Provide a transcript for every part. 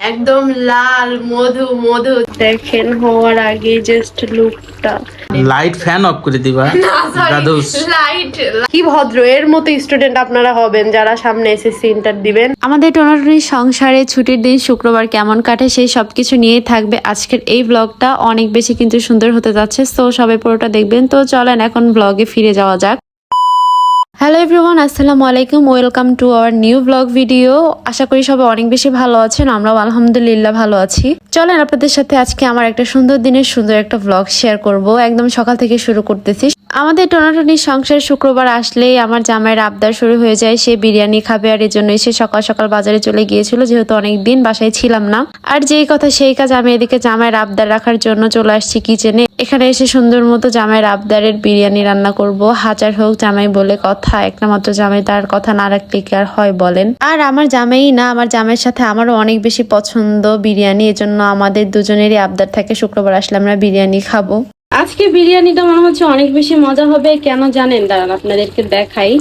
একদম লাল মধু মধু। দেখেন হওয়ার আগে জাস্ট লুকটা লাইট ফ্যান অফ করে দিবা দাদুস লাইট কি ভদ্র এর মতো স্টুডেন্ট আপনারা হবেন যারা সামনে এসএসসি ইন্টার দিবেন। আমাদের টোনাটুনির সংসারে ছুটির দিন শুক্রবার কেমন কাটে সেই সবকিছু নিয়েই থাকবে। আজকের এই ব্লগটা অনেক বেশি কিন্তু সুন্দর হতে যাচ্ছে তো সবাই পুরোটা দেখবেন। তো চলেন এখন ব্লগে ফিরে যাওয়া যাক। হ্যালো এভরিওয়ান আসসালামু আলাইকুম। Welcome to our new blog video আশা করি সবাই অনেক বেশি ভালো আছেন, আমরাও আলহামদুলিল্লাহ ভালো আছি। চলেন আপনাদের সাথে আজকে আমার একটা সুন্দর দিনের সুন্দর একটা ব্লগ শেয়ার করব। একদম সকাল থেকে শুরু করতেছি। আমাদের টোনাটনির সংসার শুক্রবার আসলেই আমার জামাইয়ের আবদার শুরু হয়ে যায়। সে বিরিয়ানি খাবে আর এর জন্য সে সকাল সকাল বাজারে চলে গিয়েছিল, যেহেতু অনেক দিন বাসায় ছিলাম না। আর যেই কথা সেই কাজ আমি এদিকে জামাইয়ের আবদার রাখার জন্য চলে আসছি কিচেনে। এখানে এসে সুন্দর মতো জামাইয়ের আবদারের বিরিয়ানি রান্না করব। হাজার হোক জামাই বলে কথা একটা মাত্র জামাই তার কথা না রাখলে কি আর হয় বলেন। আর আমার জামাই না, আমার জামাইয়ের সাথে আমারও অনেক বেশি পছন্দ বিরিয়ানি, এজন্য আমাদের দুজনেরই আবদার থাকে, শুক্রবার আসলে আমরা বিরিয়ানি খাব। আজকে বিরিয়ানিটা মনে হচ্ছে অনেক বেশি মজা হবে কেন জানেন? দাঁড়ান আপনাদেরকে দেখাই।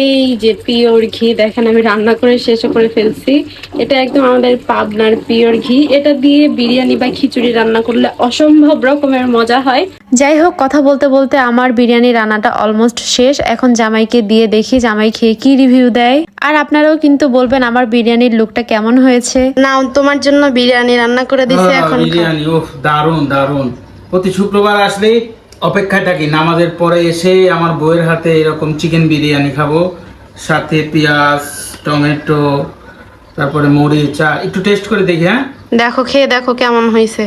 এই যে পিওর ঘি দেখেন আমি রান্না করে শেষ করে ফেলছি। এটা একদম আমাদের পাবনার পিওর ঘি। এটা দিয়ে বিরিয়ানি বা খিচুড়ি রান্না করলে অসম্ভব রকমের মজা হয়। যাই হোক কথা বলতে বলতে আমার বিরিয়ানি রান্নাটা অলমোস্ট শেষ। এখন জামাইকে দিয়ে দেখি জামাই খেয়ে কি রিভিউ দেয়। আর আপনারাও কিন্তু বলবেন আমার বিরিয়ানির লুকটা কেমন হয়েছে। নাও তোমার জন্য বিরিয়ানি রান্না করে দিছি এখন। বিরিয়ানি ওহ দারুণ দারুণ প্রতি শুক্রবার আসলেই অপেক্ষায় থাকি। নামাজের পরে এসে আমার বউয়ের হাতে এরকম চিকেন বিরিয়ানি খাব। সাথে পেঁয়াজ টমেটো তারপরে মরিচ আর একটু টেস্ট করে দেখি হ্যাঁ? দেখো খেয়ে দেখো কেমন হয়েছে।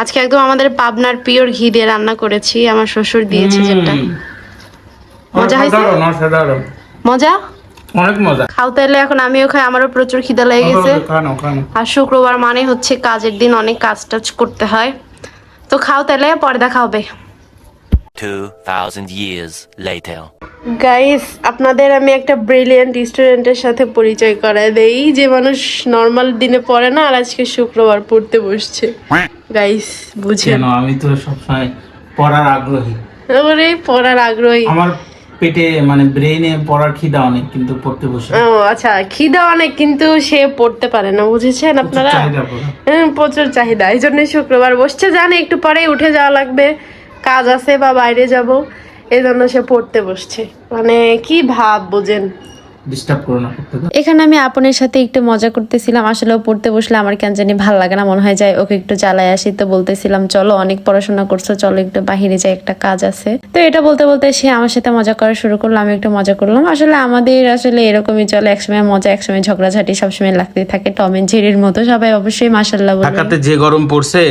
আজকে একদম আমাদের পাবনার পিওর ঘি দিয়ে রান্না করেছি। আমার শ্বশুর দিয়েছে যেটা। মজা হয়েছে? মজা? অনেক মজা। খাও তাহলে এখন আমিও খাই আমারও প্রচুর খিদা লেগে গেছে। আর শুক্রবার মানে হচ্ছে কাজের দিন অনেক কাজ টাজ করতে হয়। তো খাও তাহলে পরে দেখা হবে। 2,000 years later. গাইস আপনাদের আমি একটা ব্রিলিয়েন্ট স্টুডেন্টের সাথে পরিচয় করায় দেই যে মানুষ নর্মাল দিনে পড়ে না আর আজকে শুক্রবার পড়তে বসছে। গাইস বুঝেন। আমি তো সবসময় পড়ার আগ্রহী। ওরে পড়ার আগ্রহী। আমার পেটে মানে ব্রেইনে পড়ার খিদা অনেক কিন্তু পড়তে বসে। ও আচ্ছা খিদা অনেক কিন্তু সে পড়তে পারে না বুঝেছেন আপনারা? প্রচুর চাহিদা এই জন্যই শুক্রবার। বসছে জানে একটু পরেই উঠে যাওয়া লাগবে কাজ আছে বা বাইরে যাব এই জন্য সে পড়তে বসছে। মানে কি ভাব বোঝেন? ডিস্টার্ব করো না এখানে আমি আপনের সাথে একটু মজা করতেছিলাম আসলে পড়তে বসলে আমার কেন জানি ভালো লাগে না মনে হয় যায় ওকে একটু জ্বালায় আসি তো বলতেছিলাম চলো অনেক পড়াশোনা করছ চলো একটু বাহিরে যাই একটা কাজ আছে। তো এটা বলতে বলতে সে আমার সাথে মজা করা শুরু করল আমি একটু মজা করলাম। আসলে আমাদের আসলে এরকমই চলে একসময় মজা একসময় ঝগড়াঝাটি সবসময় লাগতেই থাকে টম এন্ড জেরির মতো সবাই অবশ্যই মাসাল্লাহ ঢাকাতে যে গরম পড়ছে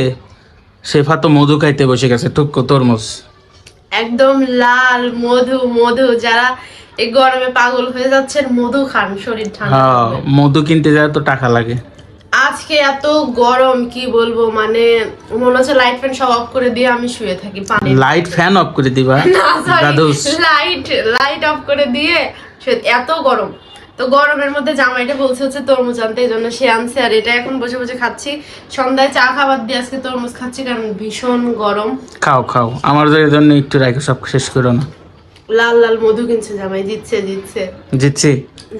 শেফা তো মধু খাইতে বসে গেছে টুকো তরমুজ। একদম লাল মধু মধু যারা এই গরমে পাগল হয়ে যাচ্ছেন মধু খান শরীর ঠান্ডা হ্যাঁ মধু কিনতে যায় তো টাকা লাগে। আজকে এত গরম কি বলব মানে মনে হচ্ছে লাইট ফ্যান সব অফ করে দিয়ে আমি শুয়ে থাকি পানি লাইট ফ্যান অফ করে দিবা? লাইট লাইট অফ করে দিয়ে এত গরম। তো গরমের মধ্যে জামাইটা বলছে হচ্ছে তরমুজ আনতে এই জন্য সে আনছে আর এটা এখন বসে বসে খাচ্ছি। সন্ধ্যায় চা খাবার দিয়ে আজকে তরমুজ খাচ্ছি কারণ ভীষণ গরম। খাও খাও। আমার জন্য একটু রাখো সব শেষ করো না। লাল লাল মধু কিনছে জামাই জিতছে জিতছে জিতছি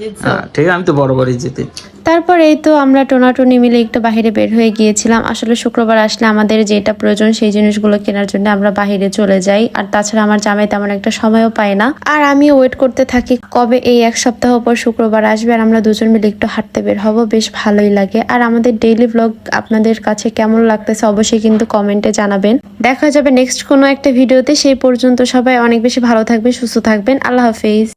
জিতছে ঠিক আছে আমি তো বড় বড়ই জিতি। তারপর এই তো আমরা টোনাটুনি মিলে একটু বাইরে বের হয়ে গিয়েছিলাম। আসলে শুক্রবার আসলে আমাদের যেটা প্রয়োজন সেই জিনিসগুলো কেনার জন্য আমরা বাইরে চলে যাই। আর তাছাড়া আমার জামাই তেমন একটা সময়ও পায় না। আর আমি ওয়েট করতে থাকি কবে এই এক সপ্তাহ পর শুক্রবার আসবে আর আমরা দুজন মিলে একটু হাঁটতে বের হব। বেশ ভালোই লাগে। আর আমাদের ডেইলি ব্লগ আপনাদের কাছে কেমন লাগতেছে অবশ্যই কিন্তু কমেন্টে জানাবেন। দেখা যাবে নেক্সট কোনো একটা ভিডিওতে সেই পর্যন্ত সবাই অনেক বেশি ভালো থাকবে সুস্থ থাকবেন। আল্লাহ হাফিজ।